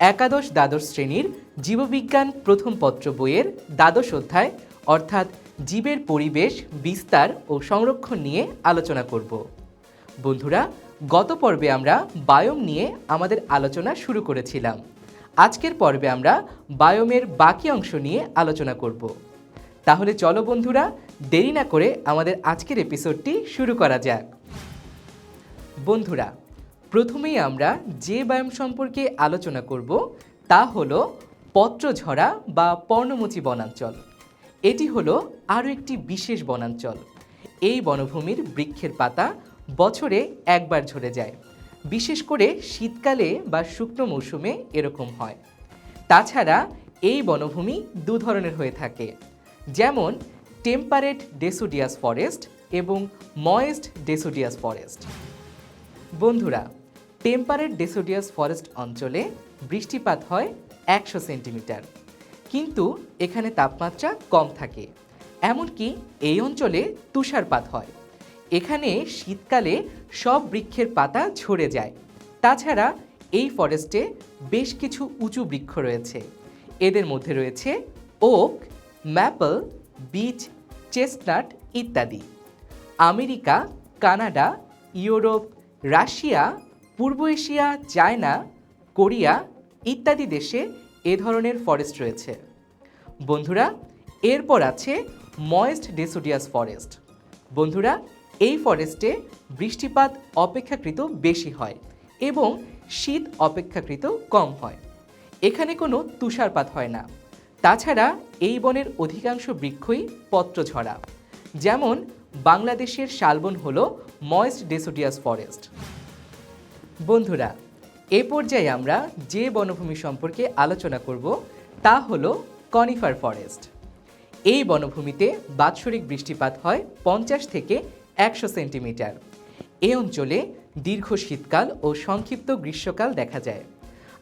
একাদশ দ্বাদশ শ্রেণির জীববিজ্ঞান প্রথম পত্র বইয়ের দ্বাদশ অধ্যায়, অর্থাৎ জীবের পরিবেশ, বিস্তার ও সংরক্ষণ নিয়ে আলোচনা করব। বন্ধুরা, গত পর্বে আমরা বায়োম নিয়ে আমাদের আলোচনা শুরু করেছিলাম। আজকের পর্বে আমরা বায়োমের বাকি অংশ নিয়ে আলোচনা করব। তাহলে চলো বন্ধুরা, দেরি না করে আমাদের আজকের এপিসোডটি শুরু করা যাক। বন্ধুরা প্রথমেই আমরা যে ব্যায়াম সম্পর্কে আলোচনা করব, তা হলো পত্রঝরা বা পর্ণমোচী বনাঞ্চল। এটি হলো আরও একটি বিশেষ বনাঞ্চল। এই বনভূমির বৃক্ষের পাতা বছরে একবার ঝরে যায়। বিশেষ করে শীতকালে বা শুকনো মৌসুমে এরকম হয়। তাছাড়া এই বনভূমি দু ধরনের হয়ে থাকে। যেমন টেম্পারেট ডেসুডিয়াস ফরেস্ট এবং ময়েস্ট ডেসুডিয়াস ফরেস্ট। বন্ধুরা টেম্পারেট ডেসোডিয়াস ফরেস্ট অঞ্চলে বৃষ্টিপাত হয় একশো সেন্টিমিটার। কিন্তু এখানে তাপমাত্রা কম থাকে। এমনকি এই অঞ্চলে তুষারপাত হয়। এখানে শীতকালে সব বৃক্ষের পাতা ঝরে যায়। তাছাড়া এই ফরেস্টে বেশ কিছু উঁচু বৃক্ষ রয়েছে। এদের মধ্যে রয়েছে ওক, ম্যাপল, বিচ, চেস্টনাট ইত্যাদি। আমেরিকা, কানাডা, ইউরোপ, রাশিয়া পূর্ব এশিয়া, চায়না, কোরিয়া ইত্যাদি দেশে এ ধরনের ফরেস্ট রয়েছে। বন্ধুরা, এরপর আছে ময়েস্ট ডেসোডিয়াস ফরেস্ট বন্ধুরা, এই ফরেস্টে বৃষ্টিপাত অপেক্ষাকৃত বেশি হয় এবং শীত অপেক্ষাকৃত কম হয়। এখানে কোনো তুষারপাত হয় না। তাছাড়া এই বনের অধিকাংশ বৃক্ষই পত্রঝরা। যেমন, বাংলাদেশের শালবন হল ময়েস্ট ডেসোডিয়াস ফরেস্ট বন্ধুরা, এ পর্যায়ে আমরা যে বনভূমি সম্পর্কে আলোচনা করব তা হলো কনিফার ফরেস্ট। এই বনভূমিতে বাৎসরিক বৃষ্টিপাত হয় পঞ্চাশ থেকে একশো সেন্টিমিটার। এ অঞ্চলে দীর্ঘ শীতকাল ও সংক্ষিপ্ত গ্রীষ্মকাল দেখা যায়।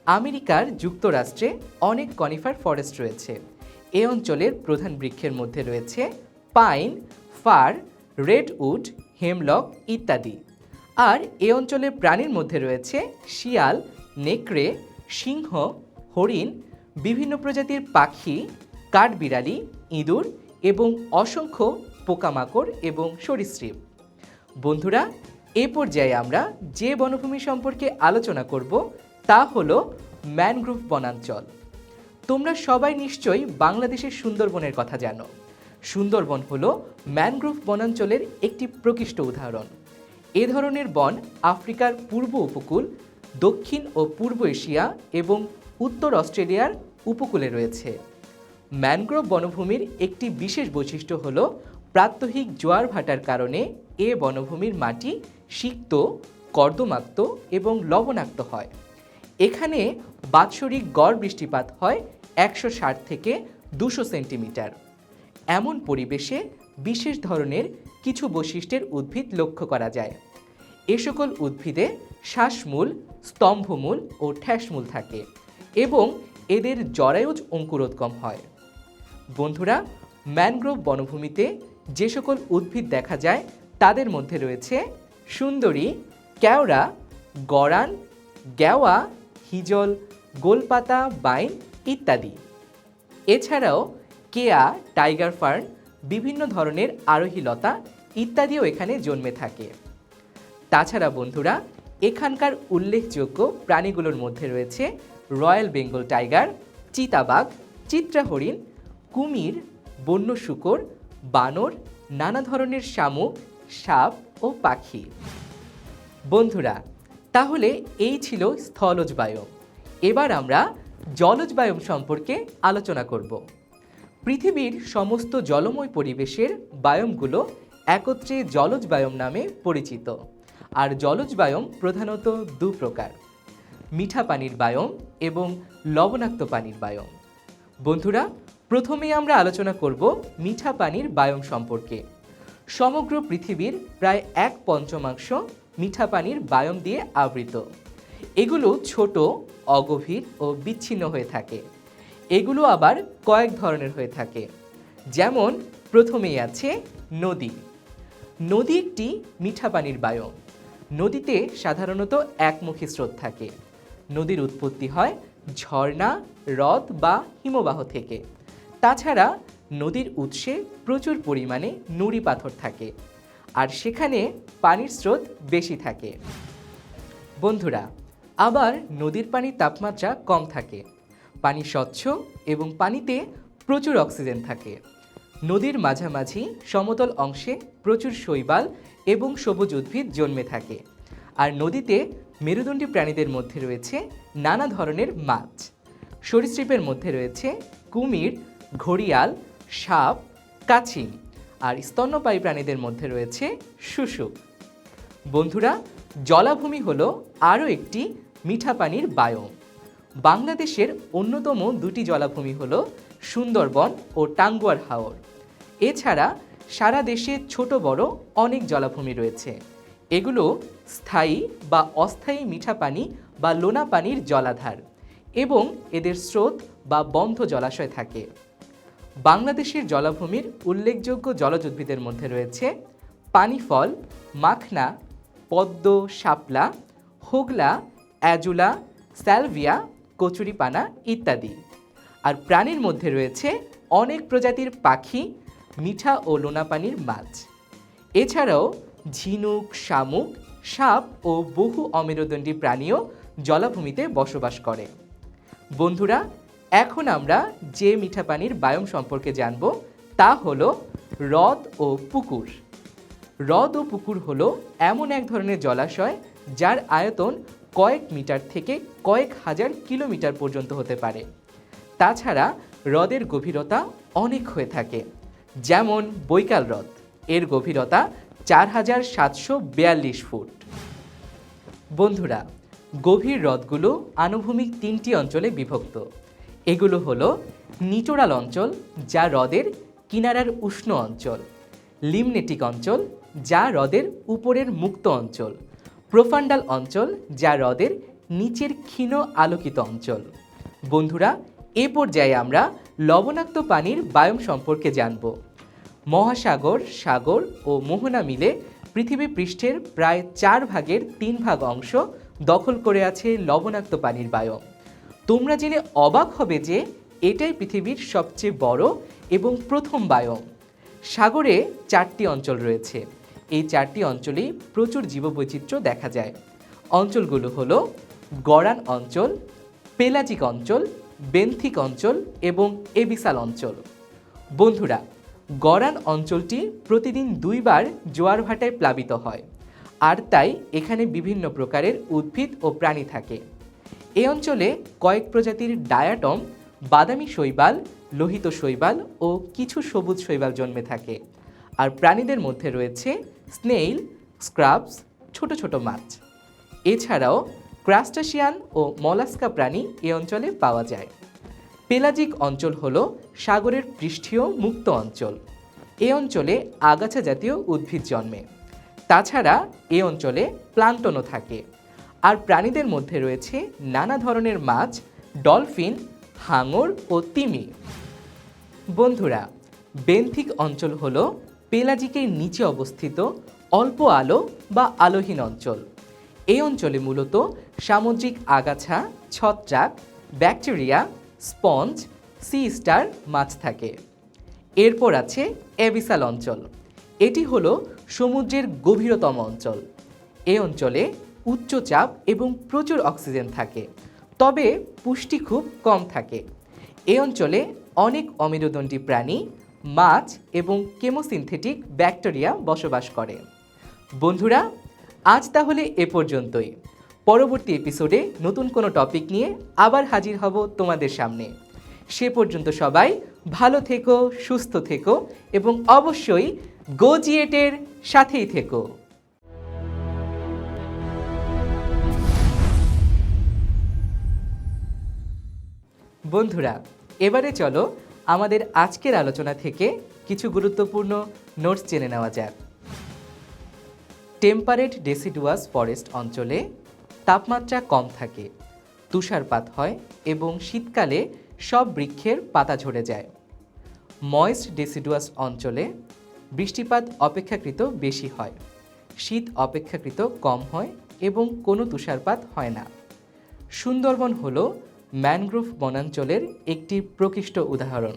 আমেরিকার যুক্তরাষ্ট্রে অনেক কনিফার ফরেস্ট রয়েছে। এ অঞ্চলের প্রধান বৃক্ষের মধ্যে রয়েছে পাইন, ফার, রেডউড, হেমলক ইত্যাদি। আর এ অঞ্চলের প্রাণীর মধ্যে রয়েছে শিয়াল, নেকড়ে, সিংহ, হরিণ, বিভিন্ন প্রজাতির পাখি, কাঠবিড়ালি, ইঁদুর এবং অসংখ্য পোকামাকড় এবং সরীসৃপ। বন্ধুরা, এ পর্যায়ে আমরা যে বনভূমি সম্পর্কে আলোচনা করব তা হলো ম্যানগ্রোভ বনাঞ্চল। তোমরা সবাই নিশ্চয়ই বাংলাদেশের সুন্দরবনের কথা জানো। সুন্দরবন হলো ম্যানগ্রোভ বনাঞ্চলের একটি প্রকৃষ্ট উদাহরণ। এ ধরনের বন আফ্রিকার পূর্ব উপকূল, দক্ষিণ ও পূর্ব এশিয়া এবং উত্তর অস্ট্রেলিয়ার উপকূলে রয়েছে। ম্যানগ্রোভ বনভূমির একটি বিশেষ বৈশিষ্ট্য হল প্রাত্যহিক জোয়ার ভাটার কারণে এ বনভূমির মাটি সিক্ত, কর্দমাক্ত এবং লবণাক্ত হয়। এখানে বাৎসরিক গড় বৃষ্টিপাত হয় একশো ষাট থেকে দুশো সেন্টিমিটার। এমন পরিবেশে বিশেষ ধরনের কিছু বৈশিষ্ট্যের উদ্ভিদ লক্ষ্য করা যায়। এ সকল উদ্ভিদে শ্বাসমূল, স্তম্ভমূল ও ঠ্যাসমূল থাকে এবং এদের জরায়ুজ অঙ্কুরোদ্গম হয়। বন্ধুরা, ম্যানগ্রোভ বনভূমিতে যে সকল উদ্ভিদ দেখা যায়, তাদের মধ্যে রয়েছে সুন্দরী, কেওড়া গড়ান গেওয়া হিজল, গোলপাতা, বাইন ইত্যাদি। এছাড়াও কেয়া, টাইগার ফার্ন বিভিন্ন ধরনের আরোহী লতা ইত্যাদিও এখানে জন্মে থাকে। তাছাড়া বন্ধুরা, এখানকার উল্লেখযোগ্য প্রাণীগুলোর মধ্যে রয়েছে রয়্যাল বেঙ্গল টাইগার, চিতাবাঘ চিত্রা হরিণ কুমির, বন্য শুকর, বানর, নানা ধরনের শামুক, সাপ ও পাখি। বন্ধুরা, তাহলে এই ছিল স্থলজ বায়ম এবার আমরা জলজ বায়ম সম্পর্কে আলোচনা করব। পৃথিবীর সমস্ত জলময় পরিবেশের বায়মগুলো একত্রে জলজ বায়ম নামে পরিচিত। আর জলজ বায়ম প্রধানত দু প্রকার, মিঠা পানির বায়ম এবং লবণাক্ত পানির বায়ম। বন্ধুরা, প্রথমেই আমরা আলোচনা করব মিঠা পানির বায়ম সম্পর্কে। সমগ্র পৃথিবীর প্রায় এক পঞ্চমাংশ মিঠা পানির বায়ম দিয়ে আবৃত। এগুলো ছোট, অগভীর ও বিচ্ছিন্ন হয়ে থাকে। এগুলো আবার কয়েক ধরনের হয়ে থাকে। যেমন, প্রথমেই আছে নদী। নদী একটি মিঠা পানির বায়ম নদীতে সাধারণত একমুখী স্রোত থাকে। নদীর উৎপত্তি হয় ঝর্ণা, হ্রদ বা হিমবাহ থেকে। তাছাড়া নদীর উৎসে প্রচুর পরিমাণে নুড়ি পাথর থাকে। আর সেখানে পানির স্রোত বেশি থাকে। বন্ধুরা, আবার নদীর পানির তাপমাত্রা কম থাকে। পানি স্বচ্ছ এবং পানিতে প্রচুর অক্সিজেন থাকে। নদীর মাঝামাঝি সমতল অংশে প্রচুর শৈবাল এবং সবুজ উদ্ভিদ জন্মে থাকে। আর নদীতে মেরুদণ্ডী প্রাণীদের মধ্যে রয়েছে নানা ধরনের মাছ। সরীসৃপের মধ্যে রয়েছে কুমির, ঘড়িয়াল, সাপ, কাছিম আর স্তন্যপায়ী প্রাণীদের মধ্যে রয়েছে শুশুক বন্ধুরা, জলাভূমি হলো আরও একটি মিঠা পানির বায়ম বাংলাদেশের অন্যতম দুটি জলাভূমি হলো সুন্দরবন ও টাঙ্গুয়ার হাওর। এছাড়া সারা দেশে ছোট বড় অনেক জলাভূমি রয়েছে। এগুলো স্থায়ী বা অস্থায়ী মিঠা পানি বা লোনা পানির জলাধার এবং এদের স্রোত বা বন্ধ জলাশয় থাকে। বাংলাদেশের জলাভূমির উল্লেখযোগ্য জলজ উদ্ভিদের মধ্যে রয়েছে পানি ফল মাখনা, পদ্ম, শাপলা, হোগলা, অ্যাজুলা, স্যালভিয়া কচুরিপানা ইত্যাদি। আর প্রাণীর মধ্যে রয়েছে অনেক প্রজাতির পাখি, মিঠা ও লোনা পানির মাছ। এছাড়াও ঝিনুক, শামুক, সাপ ও বহু অমেরুদণ্ডী প্রাণীও জলাভূমিতে বসবাস করে। বন্ধুরা, এখন আমরা যে মিঠা পানির বায়ম সম্পর্কে জানব তা হলো হ্রদ ও পুকুর। হ্রদ ও পুকুর হলো এমন এক ধরনের জলাশয় যার আয়তন কয়েক মিটার থেকে কয়েক হাজার কিলোমিটার পর্যন্ত হতে পারে। তাছাড়া হ্রদের গভীরতা অনেক হয়ে থাকে। যেমন বৈকাল হ্রদ, এর গভীরতা চার হাজার সাতশো বিয়াল্লিশ ফুট। বন্ধুরা, গভীর হ্রদগুলো আনুভূমিক তিনটি অঞ্চলে বিভক্ত। এগুলো হলো নিটোরাল অঞ্চল, যা হ্রদের কিনারার উষ্ণ অঞ্চল। লিমনেটিক অঞ্চল, যা হ্রদের উপরের মুক্ত অঞ্চল। প্রোফান্ডাল অঞ্চল, যা হ্রদের নিচের ক্ষীণ আলোকিত অঞ্চল। বন্ধুরা, এ পর্যায়ে আমরা লবণাক্ত পানির বায়ম সম্পর্কে জানব। মহাসাগর, সাগর ও মোহনা মিলে পৃথিবী পৃষ্ঠের প্রায় চার ভাগের তিন ভাগ অংশ দখল করে আছে লবণাক্ত পানির বায়ম তোমরা জেনে অবাক হবে যে এটাই পৃথিবীর সবচেয়ে বড় এবং প্রথম বায়ম সাগরে চারটি অঞ্চল রয়েছে। এই চারটি অঞ্চলেই প্রচুর জীববৈচিত্র্য দেখা যায়। অঞ্চলগুলো হলো গড়ান অঞ্চল, পেলাজিক অঞ্চল, বেন্থিক অঞ্চল এবং এবিসাল অঞ্চল। বন্ধুরা গড়ান অঞ্চলটি প্রতিদিন দুইবার জোয়ার ভাটায় প্লাবিত হয় আর তাই এখানে বিভিন্ন প্রকারের উদ্ভিদ ও প্রাণী থাকে। এই অঞ্চলে কয়েক প্রজাতির ডায়াটম, বাদামি শৈবাল, লোহিত শৈবাল ও কিছু সবুজ শৈবাল জন্মে থাকে। আর প্রাণীদের মধ্যে রয়েছে স্নেইল, স্ক্রাবস, ছোট ছোট মাছ। এছাড়াও ক্রাস্টাসিয়ান ও মলাস্কা প্রাণী এ অঞ্চলে পাওয়া যায়। পেলাজিক অঞ্চল হল সাগরের পৃষ্ঠীয় মুক্ত অঞ্চল। এ অঞ্চলে আগাছা জাতীয় উদ্ভিদ জন্মে। তাছাড়া এ অঞ্চলে প্লান্টনও থাকে। আর প্রাণীদের মধ্যে রয়েছে নানা ধরনের মাছ, ডলফিন, হাঙর ও তিমি। বন্ধুরা, বেন্থিক অঞ্চল হল পেলাজিকের নিচে অবস্থিত অল্প আলো বা আলোহীন অঞ্চল। এই অঞ্চলে মূলত সামুদ্রিক আগাছা, ছত্রাক, ব্যাকটেরিয়া, স্পঞ্জ, সি স্টার মাছ থাকে। এরপর আছে এবিসাল অঞ্চল। এটি হলো সমুদ্রের গভীরতম অঞ্চল। এ অঞ্চলে উচ্চচাপ এবং প্রচুর অক্সিজেন থাকে, তবে পুষ্টি খুব কম থাকে। এ অঞ্চলে অনেক অমেরুদণ্ডী প্রাণী মাছ এবং কেমোসিনথেটিক ব্যাকটেরিয়া বসবাস করে। বন্ধুরা, আজ তাহলে এ পর্যন্তই। পরবর্তী এপিসোডে নতুন কোনো টপিক নিয়ে আবার হাজির হব তোমাদের সামনে। সে পর্যন্ত সবাই ভালো থেকো, সুস্থ থেকো এবং অবশ্যই গোজিয়েটের সাথেই থেকো। বন্ধুরা, এবারে চলো আমাদের আজকের আলোচনা থেকে কিছু গুরুত্বপূর্ণ নোটস জেনে নেওয়া যাক। টেম্পারেট ডেসিডুয়াস ফরেস্ট অঞ্চলে তাপমাত্রা কম থাকে, তুষারপাত হয় এবং শীতকালে সব বৃক্ষের পাতা ঝরে যায়। ময়েস্ট ডেসিডুয়াস অঞ্চলে বৃষ্টিপাত অপেক্ষাকৃত বেশি হয়, শীত অপেক্ষাকৃত কম হয় এবং কোনো তুষারপাত হয় না। সুন্দরবন হল ম্যানগ্রোভ বনাঞ্চলের একটি প্রকৃষ্ট উদাহরণ।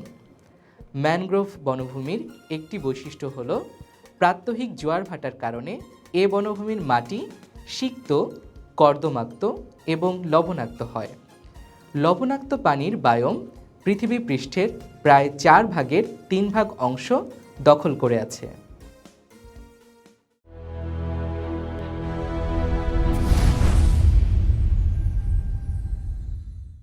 ম্যানগ্রোভ বনভূমির একটি বৈশিষ্ট্য হল, প্রাত্যহিক জোয়ার ভাটার কারণে এ বনভূমির মাটি সিক্ত, কর্দমাক্ত এবং লবণাক্ত হয়। লবণাক্ত পানির বায়ম পৃথিবী পৃষ্ঠের প্রায় চার ভাগের তিন ভাগ অংশ দখল করে আছে।